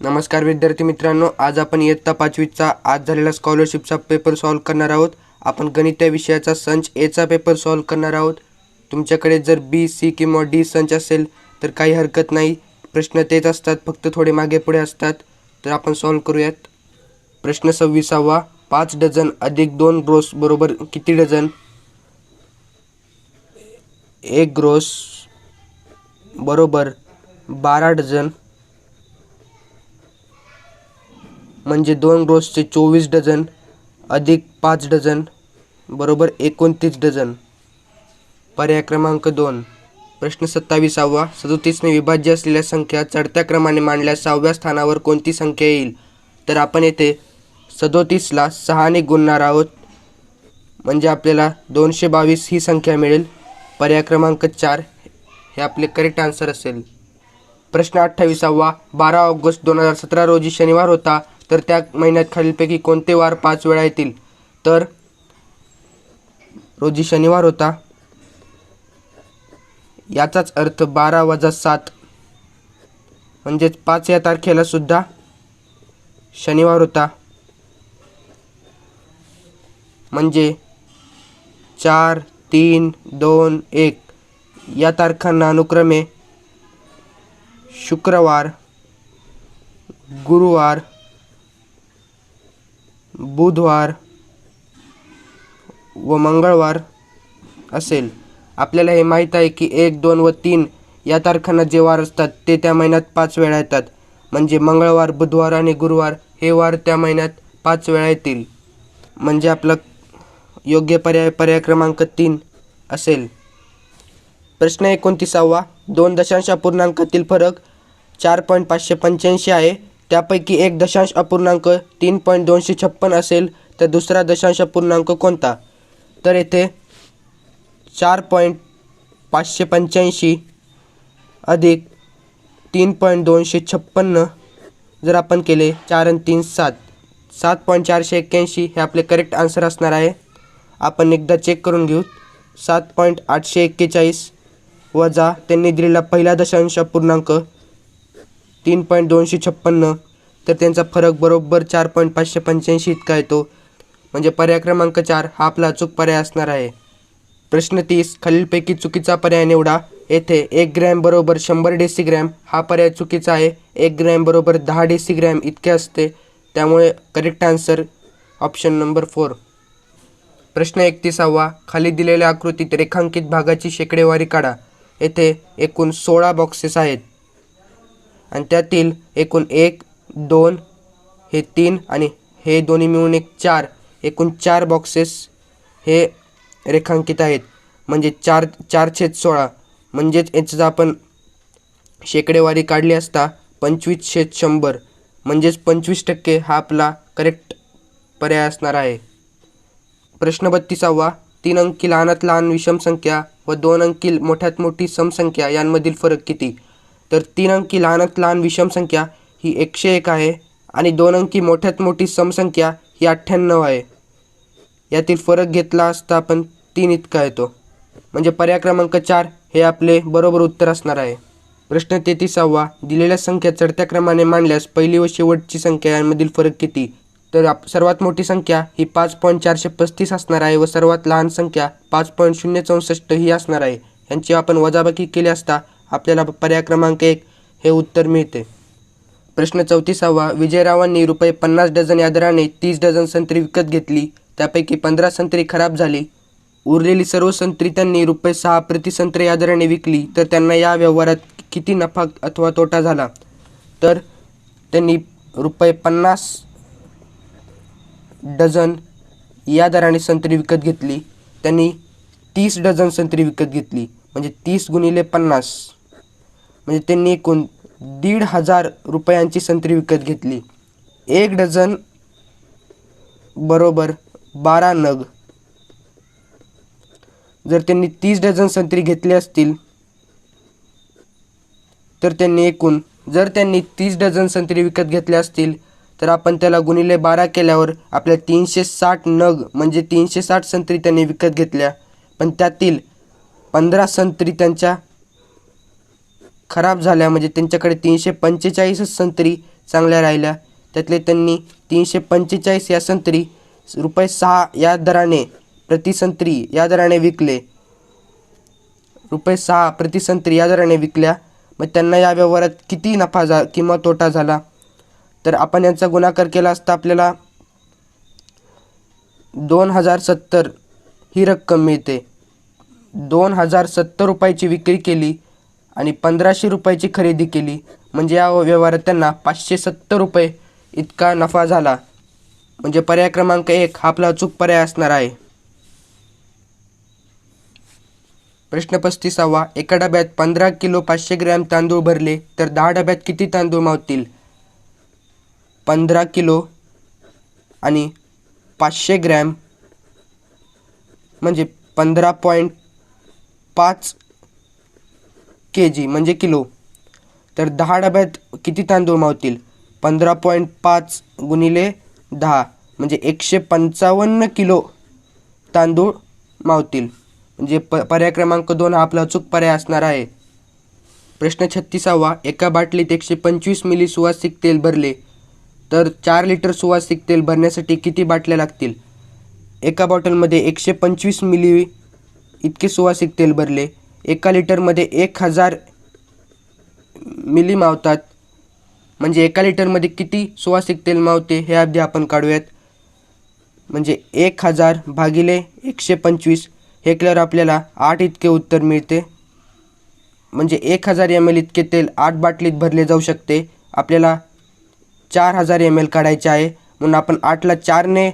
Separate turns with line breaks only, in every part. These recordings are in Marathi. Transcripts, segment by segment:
नमस्कार विद्यार्थी मित्रांनो आज आपण इयत्ता पाचवीचा आज झालेला स्कॉलरशिपचा पेपर सॉल्व करणार आहोत. आपण गणित या विषयाचा संच एचा पेपर सॉल्व करणार आहोत. तुमच्याकडे जर बी सी किंवा डी संच असेल तर काही हरकत नाही. प्रश्न तेच असतात फक्त थोडे मागे पुढे असतात. तर आपण सॉल्व करूयात. प्रश्न सव्वीसावा पाच डझन अधिक दोन ग्रोस बरोबर किती डझन? एक ग्रोस बरोबर बारा डझन. म्हणजे दोन रोजचे चोवीस डझन अधिक पाच डझन बरोबर एकोणतीस डझन. पर्याय क्रमांक दोन. प्रश्न सत्तावीसावा. सदोतीसने विभाज्य असलेल्या संख्या चढत्या क्रमाने मांडल्यास सहाव्या स्थानावर कोणती संख्या येईल? तर आपण येथे सदोतीसला सहाने गुणणार आहोत. म्हणजे आपल्याला दोनशे बावीस ही संख्या मिळेल. पर्याय क्रमांक चार. हे आपले करेक्ट आन्सर असेल. प्रश्न अठ्ठावीसावा. बारा ऑगस्ट दोन हजार सतरा रोजी शनिवार होता. तर त्या महिन्यात खालीलपैकी कोणते वार पाच वेळा येतील? तर रोजी शनिवार होता. याचाच अर्थ बारा वजा सात म्हणजेच पाच या तारखेला सुद्धा शनिवार होता. म्हणजे चार तीन दोन एक या तारखांना अनुक्रमे शुक्रवार गुरुवार बुधवार व मंगळवार असेल. आपल्याला हे माहीत आहे की एक दोन व तीन या तारखांना जे वार असतात ते त्या महिन्यात पाच वेळा येतात. म्हणजे मंगळवार बुधवार आणि गुरुवार हे वार त्या महिन्यात पाच वेळा येतील. म्हणजे आपला योग्य पर्याय पर्याय क्रमांक तीन असेल. प्रश्न एकोणतीसावा. दोन दशांश पूर्णांकातील फरक चार पॉईंट पाचशे पंच्याऐंशी आहे. त्यापैकी एक दशांश अपूर्णांक तीन पॉईंट दोनशे छप्पन असेल तर दुसरा दशांश अपूर्णांक कोणता? तर येथे चार पॉईंट पाचशे पंच्याऐंशी अधिक तीन पॉईंट दोनशे छप्पन्न जर आपण केले चार आणि तीन सात. सात पॉईंट चारशे एक्क्याऐंशी हे आपले करेक्ट आन्सर असणार आहे. आपण एकदा चेक करून घेऊ. सात पॉईंट आठशे एक्केचाळीस वजा त्यांनी दिलेला पहिला दशांश पूर्णांक तीन पॉईंट दोनशे छप्पन्न. तर त्यांचा फरक बरोबर चार पॉईंट पाचशे पंच्याऐंशी इतका येतो. म्हणजे पर्याय क्रमांक चार हा आपला अचूक पर्याय असणार आहे. प्रश्न तीस खालीलपैकी चुकीचा पर्याय निवडा. येथे एक ग्रॅम बरोबर शंभर डेसीग्रॅम हा पर्याय चुकीचा आहे. एक ग्रॅम बरोबर दहा डेसीग्रॅम इतके असते. त्यामुळे correct answer option number four प्रश्न एकतीसावा खाली दिलेल्या आकृतीत रेखांकित भागाची शेकडेवारी काढा. येथे एकूण सोळा बॉक्सेस आहेत. आणि त्यातील एकूण एक दोन हे तीन आणि हे दोन्ही मिळून एक चार. एकूण चार बॉक्सेस हे रेखांकित आहेत. म्हणजे चार चार छेद सोळा. म्हणजेच याचं आपण शेकडेवारी काढली असता पंचवीस छेद शंभर. म्हणजेच पंचवीस टक्के हा आपला करेक्ट पर्याय असणार आहे. प्रश्न बत्तीसावा. तीन अंकी लहानात लहान विषम संख्या व दोन अंकी मोठ्यात मोठी समसंख्या यांमधील फरक किती? तर तीन अंकी लहानात लहान विषम संख्या ही एकशे एक आहे आणि दोन अंकी मोठ्यात मोठी समसंख्या ही अठ्ठ्याण्णव आहे. यातील फरक घेतला असता आपण तीन इतका येतो. म्हणजे पर्याय क्रमांक चार हे आपले बरोबर उत्तर असणार आहे. प्रश्न तेहतीसावा दिलेल्या संख्या चढत्या क्रमाने मांडल्यास पहिली व शेवटची संख्या यांमधील फरक किती? तर आप सर्वात मोठी संख्या ही पाच पॉईंट चारशे पस्तीस असणार आहे व सर्वात लहान संख्या पाच पॉईंट शून्य चौसष्ट ही असणार आहे. यांची आपण वजाबाकी केली असता आपल्याला पर्याय क्रमांक एक हे उत्तर मिळते. प्रश्न चौतीसावा विजयरावांनी रुपये पन्नास डझन या दराने तीस डझन संत्री विकत घेतली त्यापैकी पंधरा संत्री खराब झाली. उरलेली सर्व संत्री त्यांनी रुपये सहा प्रति संत्री या दराने विकली तर त्यांना या व्यवहारात किती नफा अथवा तोटा झाला? तर त्यांनी रुपये पन्नास डझन या दराने संत्री विकत घेतली त्यांनी तीस डझन संत्री विकत घेतली म्हणजे तीस गुणिले पन्नास. म्हणजे त्यांनी एकूण दीड हजार रुपयांची संत्री विकत घेतली. एक डझन बरोबर बारा नग. जर त्यांनी तीस डझन संत्री घेतली असतील तर त्यांनी एकूण जर त्यांनी तीस डझन संत्री विकत घेतल्या असतील तर आपण त्याला गुणिले बारा केल्यावर आपल्या तीनशे साठ नग म्हणजे तीनशे साठ संत्री त्यांनी विकत घेतल्या. पण त्यातील पंधरा संत्री त्यांच्या खराब झाल्या. म्हणजे त्यांच्याकडे तीनशे पंचेचाळीसच संत्री चांगल्या राहिल्या. त्यातले त्यांनी तीनशे पंचेचाळीस या संत्री रुपये सहा या दराने प्रति संत्री या दराने विकले. रुपये सहा प्रति संत्री या दराने विकल्या. मग त्यांना या व्यवहारात किती नफा झा किंवा तोटा झाला? तर आपण यांचा गुणाकार केला असता आपल्याला दोन हजार सत्तर ही रक्कम मिळते. दोन हजार सत्तर रुपयाची विक्री केली. आणि पंधराशे रुपयाची खरेदी केली. म्हणजे या व्यवहारात त्यांना पाचशे सत्तर रुपये इतका नफा झाला. म्हणजे पर्याय क्रमांक एक हा आपला अचूक पर्याय असणार आहे. प्रश्न पस्तीसावा एका डब्यात पंधरा किलो पाचशे ग्रॅम तांदूळ भरले तर दहा डब्यात किती तांदूळ मावतील? पंधरा किलो आणि पाचशे ग्रॅम. म्हणजे पंधरा पॉईंट पाच के जी म्हणजे किलो. तर दहा डब्यात किती तांदूळ मावतील? पंधरा पॉईंट पाच गुणिले दहा म्हणजे एकशे पंचावन्न किलो तांदूळ मावतील. म्हणजे प पर्याय क्रमांक दोन हा आपला अचूक पर्याय असणार आहे. प्रश्न छत्तीसावा एका बाटलीत एकशे पंचवीस मिली सुवासिक तेल भरले तर चार लिटर सुवासिक तेल भरण्यासाठी किती बाटल्या लागतील? एका बॉटलमध्ये एकशे पंचवीस मिली इतके सुवासिक तेल भरले एका लिटरमध्ये एक हजार मिली मावतात म्हणजे एका लिटरमध्ये किती सुवासिक तेल मावते हे अगदी आपण काढूयात. म्हणजे एक हजार भागिले एकशे पंचवीस हे केल्यावर आपल्याला आठ इतके उत्तर मिळते. म्हणजे एक हजार एम एल इतके तेल आठ बाटलीत भरले जाऊ शकते. आपल्याला चार हजार एम एल काढायचे आहे. म्हणून आपण आठला चारने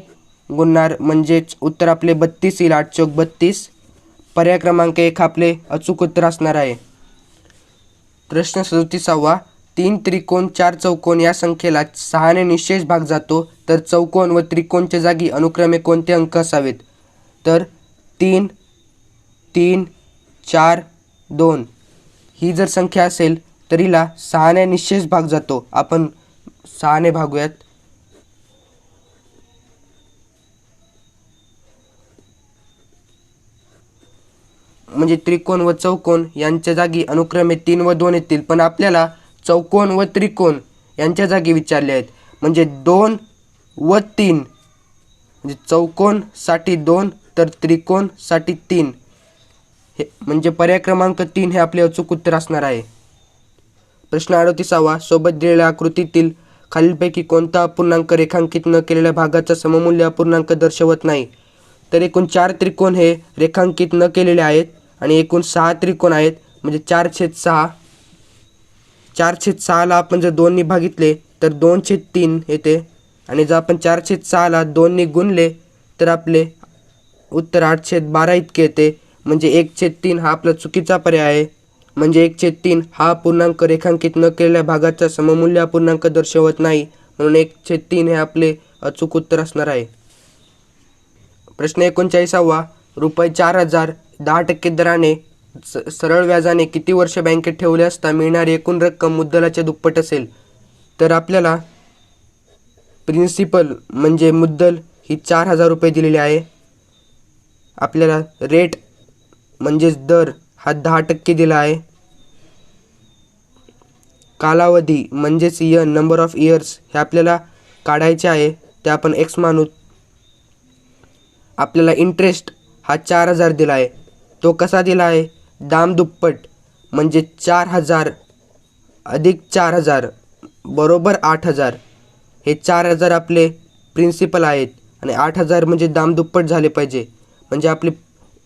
गुणणार. म्हणजेच उत्तर आपले बत्तीस येईल. आठ चौक बत्तीस. पर्याय क्रमांक एक आपले अचूक उत्तर असणार आहे. प्रश्न सदोतीसावा तीन त्रिकोण चार चौकोन या संख्येला सहाने निशेष भाग जातो तर चौकोन व त्रिकोणच्या जागी अनुक्रमे कोणते अंक असावेत? तर तीन तीन चार दोन. ही जर संख्या असेल तर हिला सहाने निशेष भाग जातो. आपण सहाने भागूयात. म्हणजे त्रिकोण व चौकोन यांच्या जागी अनुक्रमे तीन व दोन येतील. पण आपल्याला चौकोन व त्रिकोण यांच्या जागी विचारले आहेत. म्हणजे दोन व तीन. म्हणजे चौकोनसाठी दोन तर त्रिकोणसाठी तीन. हे म्हणजे पर्याय क्रमांक तीन हे आपले अचूक उत्तर असणार आहे. प्रश्न अडतीसावा. सोबत दिलेल्या आकृतीतील खालीलपैकी कोणता अपूर्णांक रेखांकित न केलेल्या भागाचा सममूल्य अपूर्णांक दर्शवत नाही. तर एकूण चार त्रिकोण हे रेखांकित न केलेले आहेत. आणि एकूण सहा त्रिकोण आहेत. म्हणजे चार छेद सहा. चार छेद सहाला आपण जर दोननी भागितले तर दोन छेद तीन येते. आणि जर आपण चार छेद सहाला दोनने गुणले तर आपले उत्तर आठ छेद बारा इतके येते. म्हणजे एक छेद तीन हा आपला चुकीचा पर्याय आहे. म्हणजे एक छेद तीन हा पूर्णांक रेखांकित न केलेल्या भागाचा सममूल्य पूर्णांक दर्शवत नाही. म्हणून एक छेद तीन हे आपले अचूक उत्तर असणार आहे. प्रश्न एकोणचाळीसावा. रुपये चार हजार दहा टक्के दराने स सरळ व्याजाने किती वर्ष बँकेत ठेवले असता मिळणारी एकूण रक्कम मुद्दलाच्या दुप्पट असेल. तर आपल्याला प्रिन्सिपल म्हणजे मुद्दल ही चार हजार रुपये दिलेली आहे. आपल्याला रेट म्हणजेच दर हा दहा टक्के दिला आहे. कालावधी म्हणजेच इयर नंबर ऑफ इयर्स हे आपल्याला काढायचे आहे. ते आपण एक्स मानू आपल्याला इंटरेस्ट हा चार हजार दिला आहे. तो कसा दिला आहे? दाम दुप्पट म्हणजे चार हजार अधिक चार हजार बरोबर आठ हजार. हे चार हजार आपले प्रिन्सिपल आहेत आणि आठ हजार म्हणजे दाम दुप्पट झाले पाहिजे. म्हणजे आपले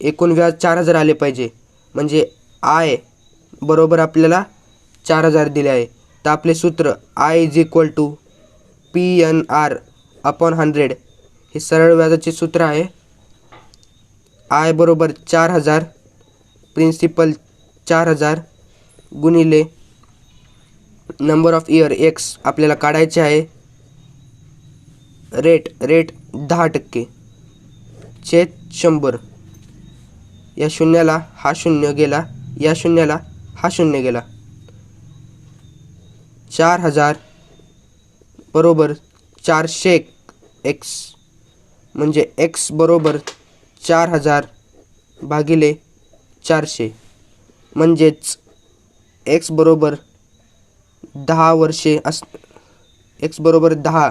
एकूण व्याज चार हजार आले पाहिजे. म्हणजे आय बरोबर आपल्याला चार हजार दिले आहे. तर आपले सूत्र I is equal to P N R upon hundred हे सरळ व्याजाचे सूत्र आहे. आय बरोबर चार हजार प्रिन्सिपल चार हजार गुणिले नंबर ऑफ इयर एक्स आपल्याला काढायचे आहे. रेट रेट दहा टक्के. छेद शंभर. या शून्याला हा शून्य गेला या शून्याला हा शून्य गेला. चार हजार बरोबर चारशे एक्स म्हणजे एक्स बरोबर चार हजार भागिले चारशे. म्हणजेच एक्स बरोबर दहा वर्षे अस एक्स बरोबर दहा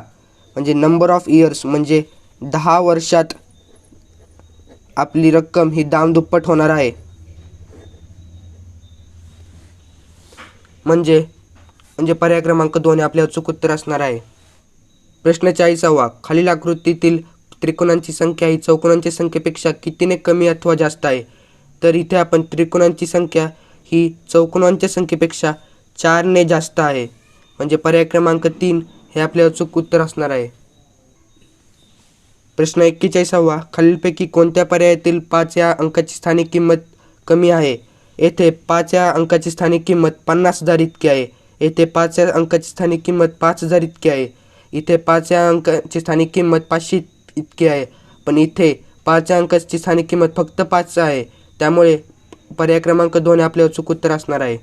म्हणजे नंबर ऑफ इयर्स म्हणजे दहा वर्षात आपली रक्कम ही दामदुप्पट होणार आहे. म्हणजे म्हणजे पर्याय क्रमांक दोन हे आपल्या अचूक उत्तर असणार आहे. प्रश्न चाळीसावा खालील आकृतीतील त्रिकोणांची संख्या ही चौकोनांच्या संख्येपेक्षा कितीने कमी अथवा जास्त आहे? तर इथे आपण त्रिकोणांची संख्या ही चौकोनांच्या संख्येपेक्षा चारने जास्त आहे. म्हणजे पर्याय क्रमांक तीन हे आपले अचूक उत्तर असणार आहे. प्रश्न एक्केचाळीसावा. खालीलपैकी कोणत्या पर्यायातील पाच या अंकाची स्थानिक किंमत कमी आहे? येथे पाच या अंकाची स्थानिक किंमत पन्नास हजार इतकी आहे. येथे पाच या अंकाची स्थानिक किंमत पाच हजार इतकी आहे. इथे पाच या अंकाची स्थानिक किंमत पाचशे इतकी आहे. पण इथे पाच अंकाची स्थानिक किंमत फक्त पाच आहे. त्यामुळे पर्याय क्रमांक दोन हे आपले अचूक उत्तर असणार आहे.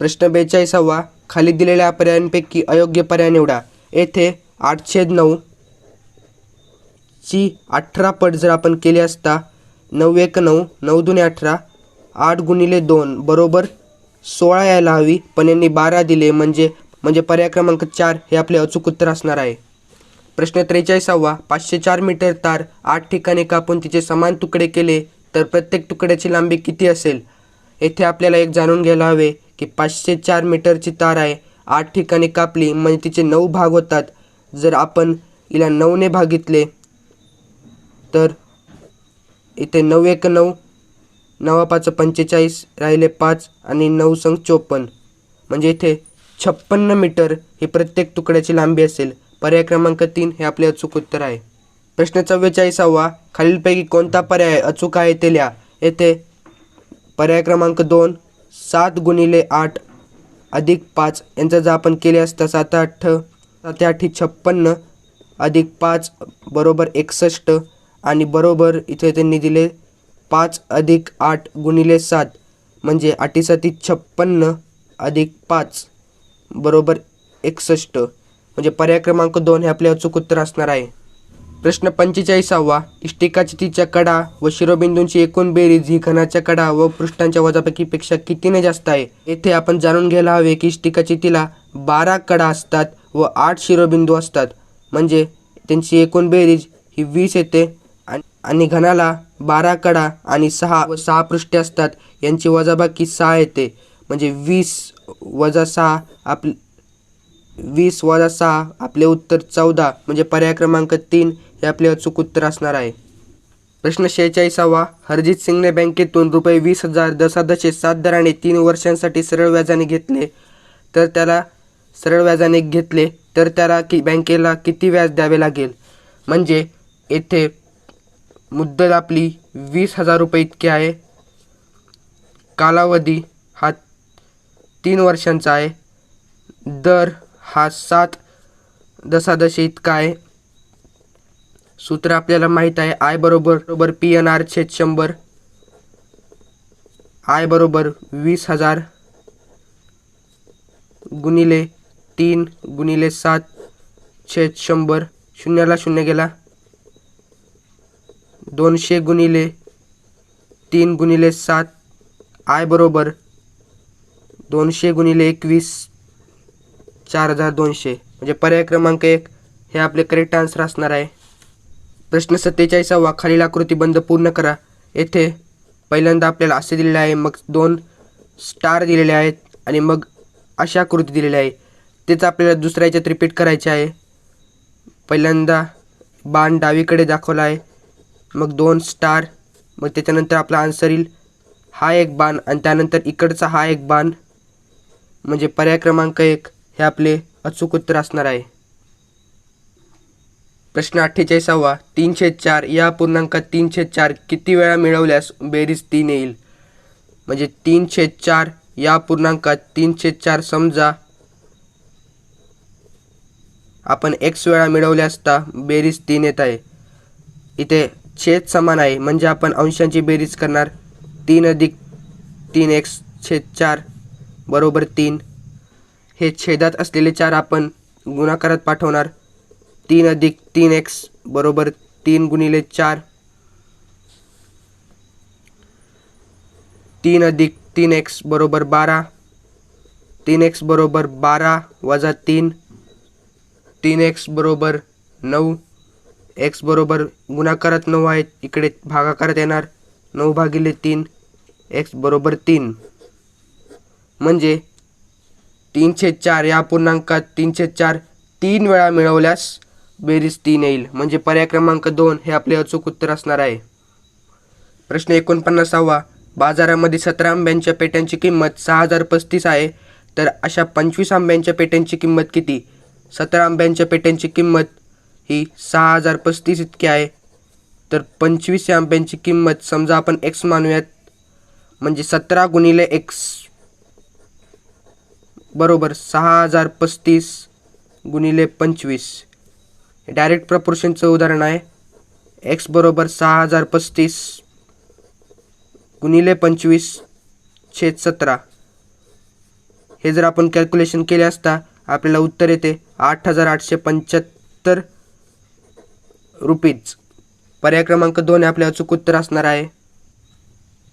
प्रश्न बेचाळीसावा. खाली दिलेल्या पर्यायांपैकी अयोग्य पर्याय निवडा. येथे आठशे नऊ ची अठरा पट जर आपण केली असता नऊ एक नऊ नऊ दुने अठरा आठ गुणिले दोन बरोबर सोळा यायला हवी. पण यांनी बारा दिले म्हणजे म्हणजे पर्याय क्रमांक चार हे आपले अचूक उत्तर असणार आहे. प्रश्न त्रेचाळीसावा. पाचशे चार मीटर तार आठ ठिकाणी कापून तिचे समान तुकडे केले तर प्रत्येक तुकड्याची लांबी किती असेल? येथे आपल्याला एक जाणून घ्यायला हवे की पाचशे चार मीटरची तार आहे. आठ ठिकाणी कापली म्हणजे तिचे नऊ भाग होतात. जर आपण हिला नऊने भागितले तर इथे नऊ एक नऊ नवा पाच पंचेचाळीस राहिले पाच आणि नऊ संग चोपन्न. म्हणजे इथे छप्पन्न मीटर ही प्रत्येक तुकड्याची लांबी असेल. पर्याय क्रमांक तीन हे आपले अचूक उत्तर आहे. प्रश्न चव्वेचाळीसावा खालीलपैकी कोणता पर्याय अचूक आहे ते लिहा. येथे पर्याय क्रमांक दोन सात गुणिले आठ अधिक पाच यांचा जर आपण केले असता सात आठ सात आठी छप्पन्न अधिक पाच बरोबर एकसष्ट आणि बरोबर इथे त्यांनी दिले पाच अधिक आठ गुणिले सात म्हणजे आठीसाती छप्पन्न अधिक पाच बरोबर एकसष्ट. म्हणजे पर्याय क्रमांक दोन हे आपले अचूक उत्तर असणार आहे. प्रश्न पंचेचाळीसावा इष्टिकाची तिच्या कडा व शिरोबिंदूंची एकूण बेरीज ही घनाच्या कडा व पृष्ठांच्या वजापैकीपेक्षा कितीने जास्त आहे? येथे आपण जाणून घ्यायला हवे की इष्टिकाची तिला बारा कडा असतात व आठ शिरोबिंदू असतात. म्हणजे त्यांची एकूण बेरीज ही वीस येते आणि- आणि घनाला बारा कडा आणि सहा व सहा पृष्ठे असतात. यांची वजाबाकी सहा येते. म्हणजे वीस वजा सहा आपली वीस वजा सहा आपले उत्तर चौदा म्हणजे पर्याय क्रमांक तीन हे आपले अचूक उत्तर असणार आहे. प्रश्न शेहेचाळीसावा हरजित सिंगने बँकेतून रुपये वीस हजार दशादशे सात दराने तीन वर्षांसाठी सरळ व्याजाने घेतले तर त्याला सरळ व्याजाने घेतले तर त्याला की बँकेला किती व्याज द्यावे लागेल? म्हणजे येथे मुद्दल आपली वीस हजार रुपये इतकी आहे. कालावधी हा तीन वर्षांचा आहे. दर हा सात दशादश इतका आहे. सूत्र आपल्याला माहीत आहे. आय बरोबर बरोबर पी एन आर छेद शंभर. आय बरोबर वीस हजार गुणिले तीन गुणिले सात छेद शंभर. शून्याला शून्य गेला. दोनशे गुणिले तीन गुणिले सात. आय बरोबर दोनशे गुणिले एकवीस. चार हजार दोनशे. म्हणजे पर्याय क्रमांक एक हे आपले करेक्ट आन्सर असणार आहे. प्रश्न सत्तेचाळीसावा खालील आकृती बंद पूर्ण करा. येथे पहिल्यांदा आपल्याला असे दिलेले आहे मग दोन स्टार दिलेले आहेत आणि मग अशा आकृती दिलेली आहे. तेच आपल्याला दुसऱ्या याच्यात रिपीट करायचे आहे. पहिल्यांदा बाण डावीकडे दाखवला आहे. मग दोन स्टार मग त्याच्यानंतर आपला आन्सर येईल हा एक बाण आणि त्यानंतर इकडचा हा एक बाण. म्हणजे पर्याय क्रमांक एक. हे आपले अचूक उत्तर असणार आहे. प्रश्न अठ्ठेचाळीसावा तीनशे चार या पूर्णांकात तीनशे चार किती वेळा मिळवल्यास बेरीज तीन येईल? म्हणजे तीनशे चार या पूर्णांकात तीनशे चार समजा आपण एक्स वेळा मिळवले असता बेरीज तीन येत आहे. इथे छेद समान आहे. म्हणजे आपण अंशांची बेरीज करणार. तीन अधिक तीन एक्स छेद चार बरोबर तीन. हे छेदात असलेले चार आपण गुणाकारात पाठवणार. तीन अधिक तीन एक्स बरोबर तीन गुणिले चार. तीन अधिक तीन एक्स बरोबर बारा. तीन एक्स बरोबर बारा वजा तीन. तीन एक्स बरोबर नऊ. एक्स बरोबर गुणाकारात नऊ आहेत. इकडे भागाकारात येणार. नऊ भागिले तीन. एक्स बरोबर तीन. म्हणजे तीनशे चार या पूर्णांकात तीनशे चार तीन वेळा मिळवल्यास बेरीज तीन येईल. म्हणजे पर्याय क्रमांक दोन हे आपले अचूक उत्तर असणार आहे. प्रश्न एकोणपन्नासावा. बाजारामध्ये सतरा आंब्यांच्या पेट्यांची किंमत सहा हजार पस्तीस आहे. तर अशा पंचवीस आंब्यांच्या पेट्यांची किंमत किती? सतरा आंब्यांच्या पेट्यांची किंमत ही सहा हजार पस्तीस इतकी आहे. तर पंचवीस या आंब्यांची किंमत समजा आपण एक्स मानूयात. म्हणजे सतरा गुणिले एक्स बरोबर सहा हजार पस्तीस गुणिले पंचवीस. डायरेक्ट प्रपोर्शनचं उदाहरण आहे. एक्स बरोबर सहा हजार पस्तीस गुणिले पंचवीस छेद सतरा. हे जर आपण कॅल्क्युलेशन केले असता आपल्याला उत्तर येते आठ हजार आठशे पंच्याहत्तर रुपीज पर्याय क्रमांक दोन आपले अचूक उत्तर असणार आहे.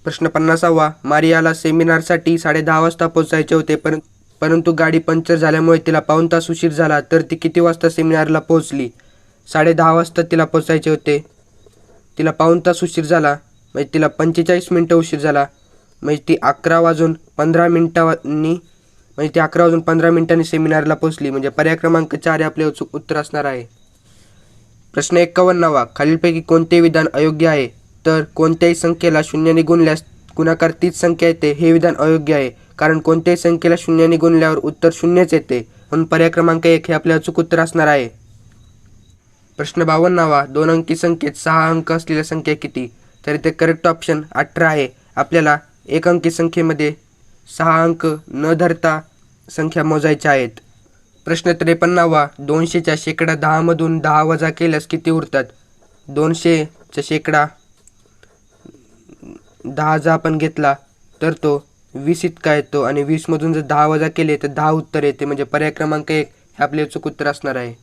प्रश्न पन्नासावा मारियाला सेमिनारसाठी साडे दहा वाजता पोहोचायचे होते परंतु परंतु गाडी पंक्चर झाल्यामुळे तिला पाऊण तास उशीर झाला तर ती किती वाजता सेमिनारला पोहोचली? साडे दहा वाजता तिला पोचायचे होते. तिला पाऊण तास उशीर झाला म्हणजे तिला पंचेचाळीस मिनटं उशीर झाला. म्हणजे ती अकरा वाजून पंधरा मिनटांनी म्हणजे ती अकरा वाजून पंधरा मिनिटांनी सेमिनारला पोहोचली म्हणजे पर्याय क्रमांक चार हे आपले उत्तर असणार आहे. प्रश्न एक्कावन्नावा खालीलपैकी कोणते विधान अयोग्य आहे? तर कोणत्याही संख्येला शून्याने गुणल्यास गुणाकार तीच संख्या येते हे विधान अयोग्य आहे. कारण कोणत्याही संख्येला शून्याने गुणल्यावर उत्तर शून्यच येते. म्हणून पर्याय क्रमांक एक हे आपले अचूक उत्तर असणार आहे. प्रश्न बावन्नावा दोन अंकी संख्येत सहा अंक असलेल्या संख्या किती? तर इथे करेक्ट ऑप्शन अठरा आहे. आपल्याला एक अंकी संख्येमध्ये सहा अंक न धरता संख्या मोजायच्या आहेत. प्रश्न त्रेपन्नावा दोनशेच्या शेकडा दहामधून दहा वजा केल्यास किती उरतात? दोनशेचा शेकडा दहा जर आपण घेतला तर तो वीस इतका येतो आणि वीसमधून जर दहा वजा केले तर दहा उत्तर येते. म्हणजे पर्याय क्रमांक एक हे आपले अचूक उत्तर असणार आहे.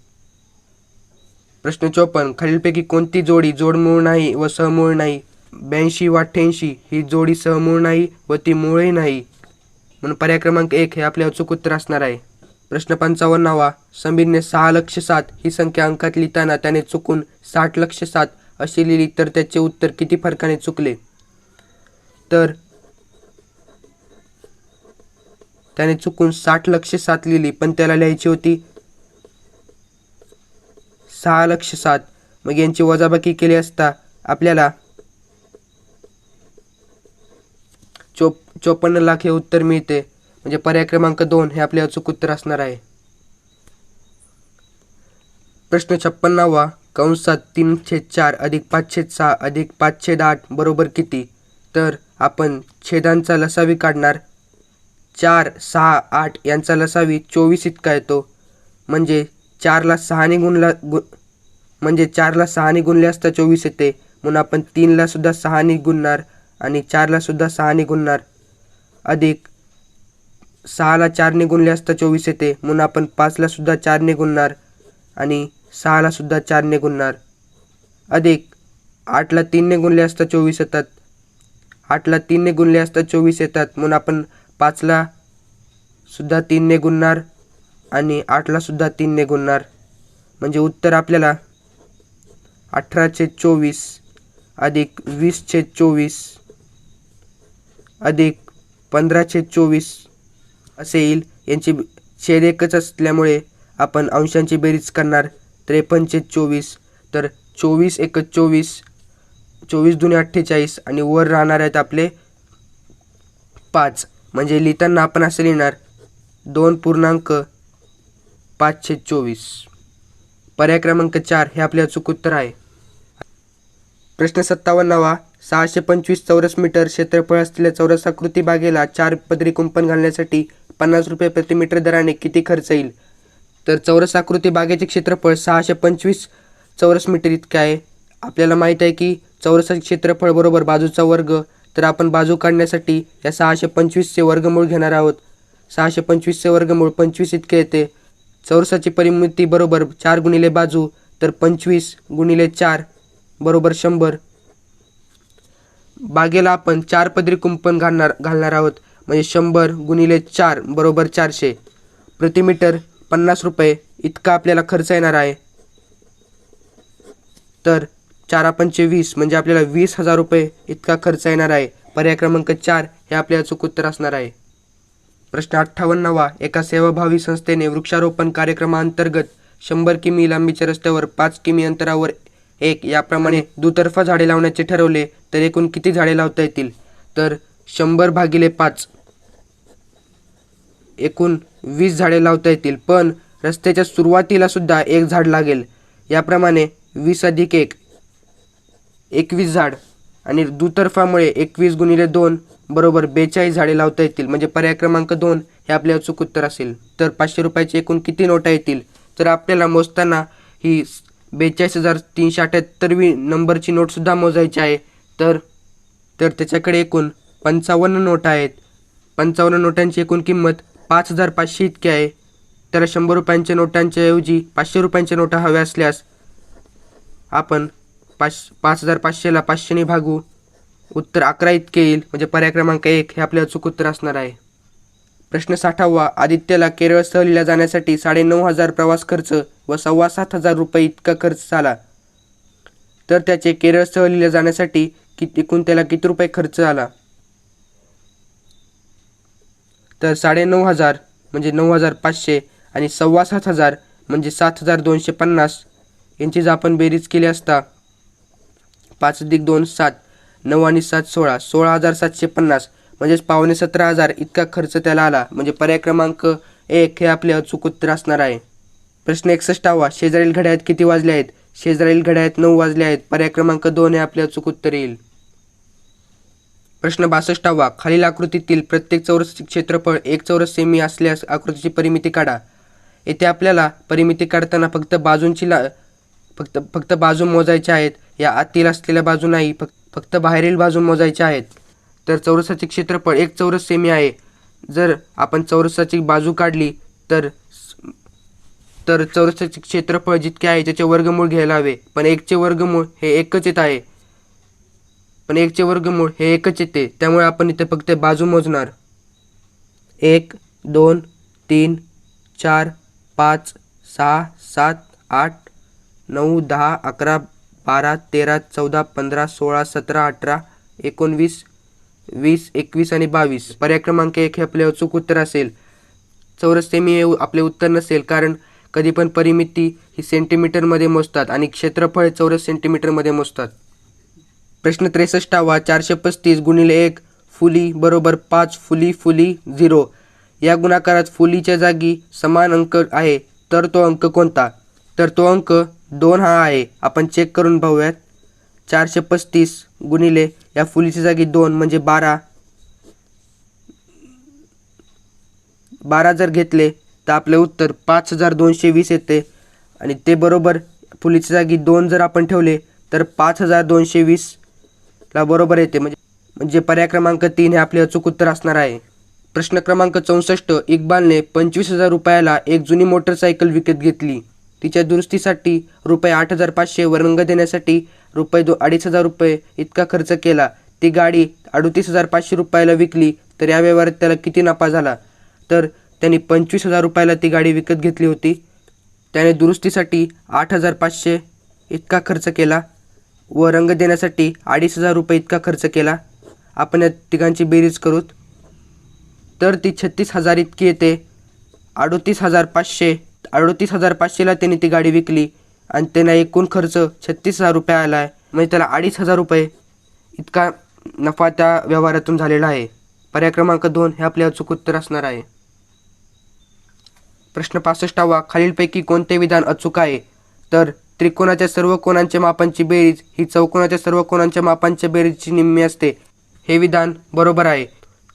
प्रश्न चोपन्न. खालीलपैकी कोणती जोडी जोडमूळ नाही व सहमूळ नाही? ब्याऐंशी व अठ्ठ्याऐंशी. ही जोडी सहमूळ नाही व ती मूळही नाही. म्हणून पर्याय क्रमांक एक हे आपले अचूक उत्तर असणार आहे. प्रश्न पंचावन्नावा. समीरने सहा लक्ष सात ही संख्या अंकात लिहिताना त्याने चुकून साठ लक्ष सात अशी लिहिली तर त्याचे उत्तर किती फरकाने चुकले? तर त्याने चुकून साठ लक्ष सात लिहिली पण त्याला लिहायची होती सहा लक्ष सात. मग यांची वजाबाकी केली असता आपल्याला चोप चोपन्न लाख हे उत्तर मिळते. म्हणजे पर्याय क्रमांक दोन हे आपले अचूक उत्तर असणार आहे. प्रश्न छप्पन्नावा कंसात तीनशे चार अधिक पाचशे सहा अधिक पाचशे आठ बरोबर किती? तर आपण छेदांचा लसावी काढणार. चार सहा आठ यांचा लसावी चोवीस इतका येतो. म्हणजे चारला सहाने गुणला गु म्हणजे चारला सहाने गुणले असता चोवीस येते. म्हणून आपण तीनला सुद्धा सहाने गुणणार आणि चारला सुद्धा सहाने गुणणार. अधिक सहाला चारने गुणले असता चोवीस येते. म्हणून आपण पाचला सुद्धा चारने गुणणार आणि सहाला सुद्धा चारने गुणणार. अधिक आठला तीनने गुणले असता चोवीस येतात. आठला तीनने गुणले असता चोवीस येतात. म्हणून आपण पाचला सुद्धा तीनने गुणणार आणि आठला सुद्धा तीनने गुणणार म्हणजे उत्तर आपल्याला अठराशे चोवीस अधिक वीसशे चोवीस अधिक पंधराशे चोवीस असे येईल. यांची छेद एकच असल्यामुळे आपण अंशांची बेरीज करणार. त्रेपन्नशे चोवीस. तर चोवीस एक चोवीस चोवीस दुने अठ्ठेचाळीस आणि वर राहणार आहेत आपले पाच. म्हणजे लिहिताना आपण असं लिहिणार दोन पूर्णांक पाचशे चोवीस. पर्याय क्रमांक चार हे आपले अचूक उत्तर आहे. प्रश्न सत्तावन्नावा सहाशे पंचवीस चौरस मीटर क्षेत्रफळ असलेल्या चौरस आकृती बागेला चार पदरी कुंपण घालण्यासाठी पन्नास रुपये प्रति मीटर दराने किती खर्च येईल? तर चौरस आकृती बागेचे क्षेत्रफळ सहाशे पंचवीस चौरस मीटर इतके आहे. आपल्याला माहीत आहे की चौरसाचे क्षेत्रफळ बरोबर बाजूचा वर्ग तर आपण बाजू काढण्यासाठी या सहाशे पंचवीसचे वर्गमूळ घेणार आहोत. सहाशे पंचवीसचे वर्गमूळ पंचवीस इतके येते. चौरसाची परिमिती बरोबर चार गुणिले बाजू तर पंचवीस गुणिले चार बरोबर शंभर. बागेला आपण चार पदरी कुंपण घालणार घालणार आहोत. म्हणजे शंभर गुणिले चार बरोबर चारशे. प्रति मीटर पन्नास रुपये इतका आपल्याला खर्च येणार आहे. तर चार पंचे वीस म्हणजे आपल्याला वीस हजार रुपये इतका खर्च येणार आहे. पर्याय क्रमांक चार हे आपल्याला अचूक उत्तर असणार आहे. प्रश्न अठ्ठावन्नावा एका सेवाभावी संस्थेने वृक्षारोपण कार्यक्रमाअंतर्गत शंभर किमी लांबीच्या रस्त्यावर पाच किमी अंतरावर एक याप्रमाणे दुतर्फा झाडे लावण्याचे ठरवले तर एकूण किती झाडे लावता येतील? तर शंभर भागिले पाच. एकूण वीस झाडे लावता येतील पण रस्त्याच्या सुरुवातीला सुद्धा एक झाड लागेल. याप्रमाणे वीस अधिक एक. एकवीस झाड आणि दुतर्फामुळे एकवीस गुणिले दोन बरोबर बेचाळीस झाडे लावता येतील. म्हणजे पर्याय क्रमांक दोन हे आपले अचूक उत्तर असेल. तर पाचशे रुपयाचे एकूण किती नोटा येतील? तर आपल्याला मोजताना ही बेचाळीस हजार तीनशे अठ्याहत्तरवी नंबरची नोटसुद्धा मोजायची आहे. तर तर त्याच्याकडे एकूण पंचावन्न नोटा आहेत. पंचावन्न नोटांची एकूण किंमत पाच हजार पाचशे इतकी आहे. तर शंभर रुपयांच्या नोटांच्या ऐवजी पाचशे रुपयांच्या नोटा हव्या असल्यास आपण पाच पाच हजार पाचशेला पाचशेने भागू. उत्तर अकरा इतके येईल. म्हणजे पर्याय क्रमांक एक. हे आपल्या चूक उत्तर असणार आहे. प्रश्न साठावा. आदित्यला केरळ सहलीला जाण्यासाठी साडेनऊ हजार प्रवास खर्च व सव्वा सात हजार रुपये इतका खर्च झाला. तर त्याचे केरळ सहलीला जाण्यासाठी किती एकूण त्याला किती रुपये खर्च आला तर साडेनऊ हजार म्हणजे नऊ हजार पाचशे आणि सव्वा सात हजार म्हणजे सात हजार दोनशे पन्नास यांची जर आपण बेरीज केली असता पाच अधिक दोन सात नऊ आणि सात सोळा सोळा हजार सातशे पन्नास म्हणजेच पावणे सतरा हजार इतका खर्च त्याला आला. म्हणजे पर्याय क्रमांक एक हे आपले अचूक उत्तर असणार आहे. प्रश्न एकसष्टावा शेजारील घड्याळात किती वाजले आहेत? शेजारील घड्याळात नऊ वाजले आहेत. पर्याय क्रमांक दोन हे आपले अचूक उत्तर येईल. प्रश्न बासष्टावा खालील आकृतीतील प्रत्येक चौरसचे क्षेत्रफळ एक चौरस सेमी असल्यास आकृतीची परिमिती काढा. येथे आपल्याला परिमिती काढताना फक्त बाजूंची ला फक्त फक्त बाजू मोजायच्या आहेत. या आतील असलेल्या बाजू नाही फक्त फक्त बाहेरील बाजू मोजायच्या आहेत. तर चौरसाचे क्षेत्रफळ एक चौरस सेमी आहे. जर आपण चौरसाची बाजू काढली तर तर चौरसाचे क्षेत्रफळ जितके आहे त्याचे वर्गमूळ घ्यायला हवे. पण एकचे वर्गमूळ हे एकच येत आहे. पण एकचे वर्गमूळ हे एकच येते. त्यामुळे आपण इथे फक्त बाजू मोजणार. एक दोन तीन चार पाच सहा सात आठ नऊ दहा अकरा बारा तेरा चौदा पंधरा सोळा सतरा अठरा एकोणवीस वीस एकवीस आणि बावीस. पर्याय क्रमांक एक हे आपले अचूक उत्तर असेल. चौरस सेमी हे आपले उत्तर नसेल कारण कधी पण परिमिती ही सेंटीमीटरमध्ये मोजतात आणि क्षेत्रफळ चौरस सेंटीमीटरमध्ये मोजतात. प्रश्न त्रेसष्टावा चारशे पस्तीस गुणिले एक फुली बरोबर पाच फुली फुली झिरो. या गुणाकारात फुलीच्या जागी समान अंक आहे तर तो अंक कोणता? तर तो अंक दोन हा आहे. आपण चेक करून पाहूयात. चारशे पस्तीस गुणिले या फुलीच्या जागी दोन म्हणजे बारा. बारा जर घेतले तर आपले उत्तर पाच हजार दोनशे वीस येते. आणि ते बरोबर फुलीच्या जागी दोन जर आपण ठेवले तर पाच हजार दोनशे वीसला बरोबर येते. म्हणजे म्हणजे पर्याय क्रमांक तीन हे आपले अचूक उत्तर असणार आहे. प्रश्न क्रमांक चौसष्ट इक्बालने पंचवीस हजार रुपयाला एक जुनी मोटरसायकल विकत घेतली. तिच्या दुरुस्तीसाठी रुपये आठ हजार पाचशे व रंग देण्यासाठी रुपये दो अडीच हजार रुपये इतका खर्च केला. ती गाडी अडतीस हजार पाचशे रुपयाला विकली तर या व्यवहारात त्याला किती नफा झाला? तर त्यांनी पंचवीस हजार रुपयाला ती गाडी विकत घेतली होती. त्याने दुरुस्तीसाठी आठ हजार पाचशे इतका खर्च केला. व रंग देण्यासाठी अडीच हजार रुपये इतका खर्च केला. आपण या तिघांची बेरीज करूत. तर ती छत्तीस हजार इतकी येते. अडतीस हजार पाचशे अडतीस हजार पाचशेला त्यांनी ती गाडी विकली आणि त्यांना एकूण खर्च छत्तीस हजार रुपये आला आहे म्हणजे त्याला अडीच हजार रुपये इतका नफा त्या व्यवहारातून झालेला आहे. पर्याय क्रमांक दोन हे आपले अचूक उत्तर असणार आहे. प्रश्न पासष्टावा खालीलपैकी कोणते विधान अचूक आहे? तर त्रिकोणाच्या सर्व कोणांच्या मापांची बेरीज ही चौकोनाच्या सर्व कोणांच्या मापांच्या बेरीजची निम्मी असते. हे विधान बरोबर आहे.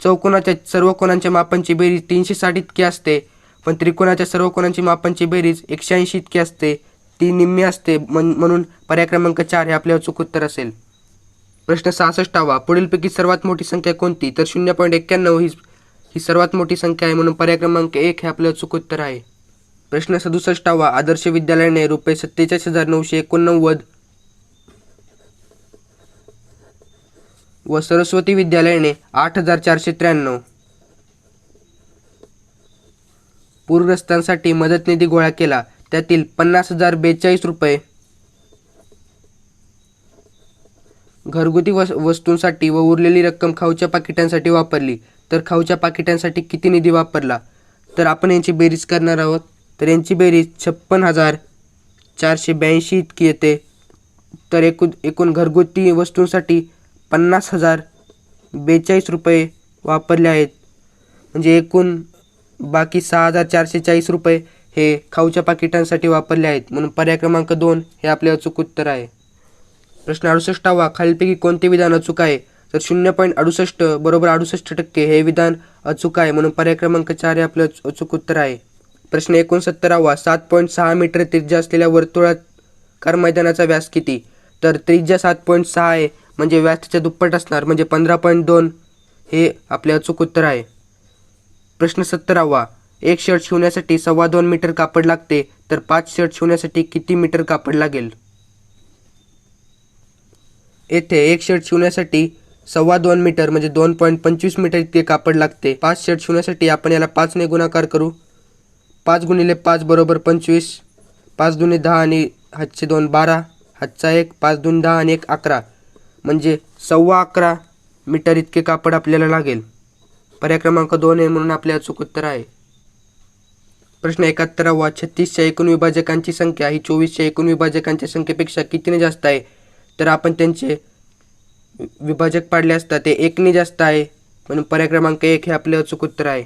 चौकोनाच्या सर्व कोणांच्या मापांची बेरीज तीनशे साठ इतकी असते. पण त्रिकोणाच्या सर्व कोणांची मापांची बेरीज एकशे ऐंशी इतकी असते. ती निम्मी असते म्हणून पर्याय क्रमांक चार हे आपल्यावर अचूक उत्तर असेल. प्रश्न सहासष्टावा. पुढीलपैकी सर्वात मोठी संख्या कोणती? तर शून्य पॉईंट एक्क्याण्णव ही ही सर्वात मोठी संख्या आहे म्हणून पर्याय क्रमांक एक हे आपल्याला अचूक उत्तर आहे. प्रश्न सदुसष्टावा. आदर्श विद्यालयाने रुपये सत्तेचाळीस हजार नऊशे एकोणनव्वद व सरस्वती विद्यालयाने आठ हजार चारशे त्र्याण्णव. पूरग्रस्तांसाठी मदत निधी गोळा केला. त्यातील पन्नास हजार बेचाळीस रुपये घरगुती वस वस्तूंसाठी व उरलेली रक्कम खाऊच्या पाकिटांसाठी वापरली. तर खाऊच्या पाकिटांसाठी किती निधी वापरला? तर आपण यांची बेरीज करणार आहोत. तर यांची बेरीज छप्पन हजार चारशे ब्याऐंशी इतकी येते. तर एकूण एकूण घरगुती वस्तूंसाठी पन्नास हजार बेचाळीस रुपये वापरले आहेत. म्हणजे एकूण बाकी सहा हजार चारशे चाळीस रुपये हे खाऊच्या पाकिटांसाठी वापरले आहेत. म्हणून पर्याय क्रमांक दोन हे आपले अचूक उत्तर आहे. प्रश्न अडुसष्टावा खालीलपैकी कोणते विधान अचूक आहे? तर शून्य पॉईंट अडुसष्ट बरोबर अडुसष्ट टक्के हे विधान अचूक आहे म्हणून पर्याय क्रमांक चार हे आपलं अचूक उत्तर आहे. प्रश्न एकोणसत्तरावा सात पॉईंट सहा मीटर त्रिज्या असलेल्या वर्तुळात कार मैदानाचा व्यास किती? तर त्रिज्या सात पॉईंट सहा आहे म्हणजे व्यास त्याच्या दुप्पट असणार म्हणजे पंधरा पॉईंट दोन हे आपले अचूक उत्तर आहे. प्रश्न सत्तरावा. एक शर्ट शिवण्यासाठी सव्वा दोन मीटर कापड लागते तर पाच शर्ट शिवण्यासाठी किती मीटर कापड लागेल? येथे एक शर्ट शिवण्यासाठी सव्वा दोन मीटर म्हणजे दोन पॉईंट पंचवीस मीटर इतके कापड लागते. पाच शर्ट शिवण्यासाठी आपण याला पाचने गुणाकार करू. पाच गुणिले पाच बरोबर पंचवीस. पाच दुने दहा आणि हातचे दोन बारा. हातचा एक पाच दोन दहा आणि एक अकरा. म्हणजे सव्वा अकरा मीटर इतके कापड आपल्याला लागेल. पर्याय क्रमांक दोन आहे म्हणून आपले अचूक उत्तर आहे. प्रश्न एकाहत्तरावा छत्तीसच्या एकूण विभाजकांची संख्या ही चोवीसच्या एकूण विभाजकांच्या संख्येपेक्षा कितीने जास्त आहे? तर आपण त्यांचे विभाजक पाडले असता ते एकने जास्त आहे. म्हणून पर्याय क्रमांक एक हे आपले अचूक उत्तर आहे.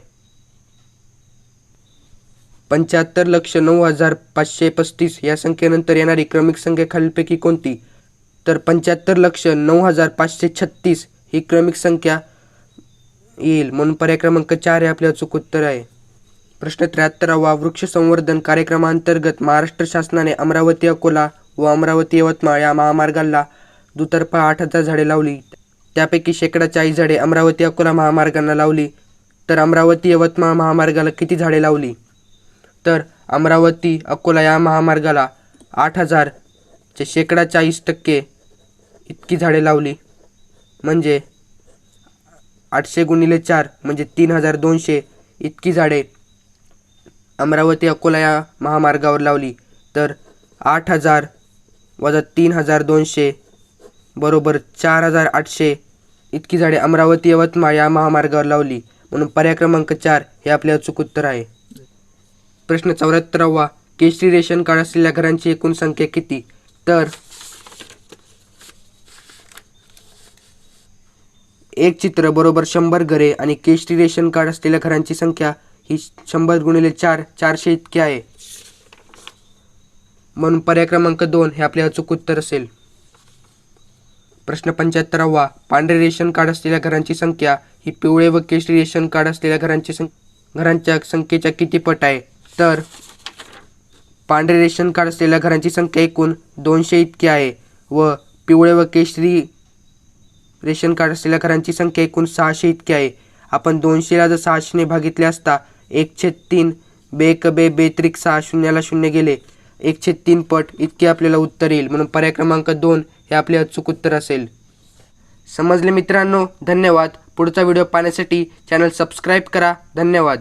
पंच्याहत्तर लक्ष नऊ हजार पाचशे पस्तीस या संख्येनंतर येणारी क्रमिक संख्या खालीलपैकी कोणती? तर पंच्याहत्तर लक्ष नऊ हजार पाचशे छत्तीस ही क्रमिक संख्या येईल. म्हणून पर्याय क्रमांक चार हे आपल्या अचूक उत्तर आहे. प्रश्न त्र्याहत्तरावा वृक्ष संवर्धन कार्यक्रमांतर्गत महाराष्ट्र शासनाने अमरावती अकोला व अमरावती यवतमाळ या महामार्गाला दुतर्फा आठ हजार झाडे लावली. त्यापैकी शेकडा चाळीस झाडे अमरावती अकोला महामार्गांना लावली. तर अमरावती यवतमाळ महामार्गाला किती झाडे लावली? तर अमरावती अकोला या महामार्गाला आठ हजारचे शेकडा चाळीस टक्के इतकी झाडे लावली. म्हणजे आठशे गुणिले चार म्हणजे तीन हजार दोनशे. इतकी झाडे. अमरावती अकोला या महामार्गावर लावली. तर आठ हजार वजा तीन हजार दोनशे बरोबर चार हजार आठशे. इतकी झाडे अमरावती यवतमाळ या महामार्गावर लावली. म्हणून पर्याय क्रमांक चार हे आपले अचूक उत्तर आहे. प्रश्न चौऱ्याहत्तरावा. केशरी रेशन कार्ड असलेल्या घरांची एकूण संख्या किती? तर एक चित्र बरोबर शंभर घरे आणि केशरी रेशन कार्ड असलेल्या घरांची संख्या ही शंभर गुणिले चार चारशे इतकी आहे. म्हणून पर्याय क्रमांक दोन हे आपले अचूक उत्तर असेल. प्रश्न पंच्याहत्तरावा पांढरे रेशन कार्ड असलेल्या घरांची संख्या ही पिवळे व केशरी रेशन कार्ड असलेल्या घरांची सं घरांच्या संख्येच्या किती पट आहे? तर पांढरे रेशन कार्ड असलेल्या घरांची संख्या एकूण दोनशे इतकी आहे व पिवळे व केशरी रेशन कार्ड असलेल्या घरांची संख्या एकूण सहाशे इतकी आहे. आपण दोनशेला जर सहाशेने भागितले असता एकशे तीन बेक बे बेत्रिक सहा शून्याला शून्य गेले. एकशे तीन पट इतके आपल्याला उत्तर येईल. म्हणून पर्याय क्रमांक दोन हे आपले अचूक उत्तर असेल. समजले मित्रांनो? धन्यवाद. पुढचा व्हिडिओ पाहण्यासाठी चॅनल सबस्क्राईब करा. धन्यवाद.